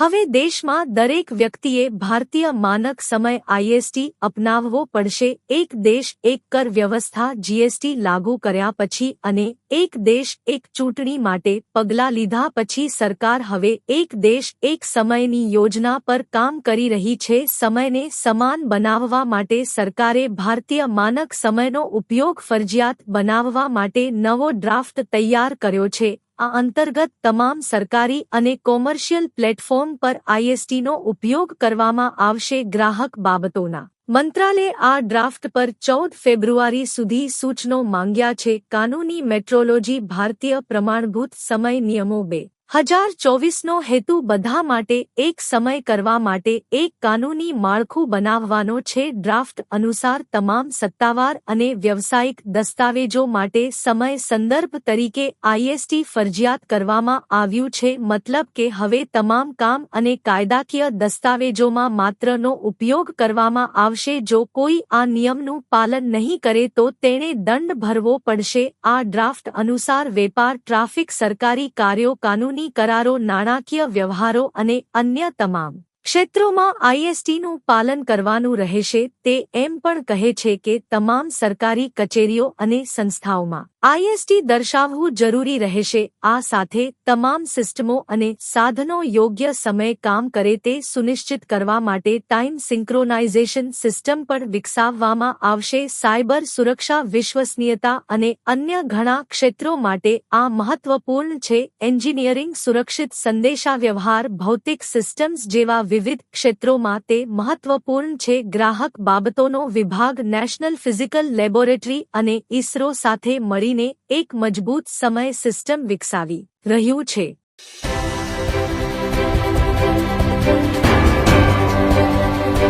હવે દેશમાં દરેક વ્યક્તિએ ભારતીય માનક સમય આઈએસટી અપનાવવો પડશે. એક દેશ એક કર વ્યવસ્થા જીએસટી લાગુ કર્યા પછી અને એક દેશ એક ચૂંટણી માટે પગલાં લીધા પછી સરકાર હવે એક દેશ એક સમયની યોજના પર કામ કરી રહી છે. સમયને સમાન બનાવવા માટે સરકારે ભારતીય માનક સમયનો ઉપયોગ ફરજિયાત બનાવવા માટે નવો ડ્રાફ્ટ તૈયાર કર્યો છે. આ અંતર્ગત તમામ સરકારી અને કોમર્શિયલ પ્લેટફોર્મ પર આઈએસટીનો ઉપયોગ કરવામાં આવશે ગ્રાહક બાબતોના. મંત્રાલયે આ ડ્રાફ્ટ પર ચૌદ ફેબ્રુઆરી સુધી સૂચનો માંગ્યા છે. કાનૂની મેટ્રોલોજી ભારતીય પ્રમાણભૂત સમય નિયમો બે. હજાર ચોવીસનો હેતુ બધા માટે એક સમય કરવા માટે એક કાનૂની માળખું બનાવવાનો છે. ડ્રાફ્ટ અનુસાર તમામ સત્તાવાર અને વ્યવસાયિક દસ્તાવેજો માટે સમય સંદર્ભ તરીકે આઈએસટી ફરજિયાત કરવામાં આવ્યું છે. મતલબ કે હવે તમામ કામ અને કાયદાકીય દસ્તાવેજોમાં માત્રનો ઉપયોગ કરવામાં આવશે. જો કોઈ આ નિયમનું પાલન નહીં કરે તો તેણે દંડ ભરવો પડશે. આ ડ્રાફ્ટ અનુસાર વેપાર, ટ્રાફિક, સરકારી કાર્યો, કાનૂની કરારો નાણાકીય વ્યવહારો અને અન્ય તમામ. ક્ષેત્રોમાં આઈએસટીનું પાલન કરવાનું રહેશે તે એમ પણ કહે છે કે તમામ સરકારી કચેરીઓ અને સંસ્થાઓમાં આઈએસટી દર્શાવવું જરૂરી રહેશે. આ સાથે તમામ સિસ્ટમો અને સાધનો યોગ્ય સમયે કામ કરે તે સુનિશ્ચિત કરવા માટે ટાઈમ સિંક્રોનાઇઝેશન સિસ્ટમ પણ વિકસાવવામાં આવશે. સાયબર સુરક્ષા, વિશ્વસનીયતા અને અન્ય ઘણા ક્ષેત્રો માટે આ મહત્વપૂર્ણ છે. એન્જિનિયરિંગ સુરક્ષિત સંદેશાવ્યવહાર, ભૌતિક સિસ્ટમ્સ જેવા વિવિધ ક્ષેત્રોમાં તે મહત્વપૂર્ણ છે. ગ્રાહક બાબતોનો વિભાગ નેશનલ ફિઝિકલ લેબોરેટરી અને ઇસરો સાથે મળીને એક મજબૂત સમય સિસ્ટમ વિકસાવી રહ્યું છે.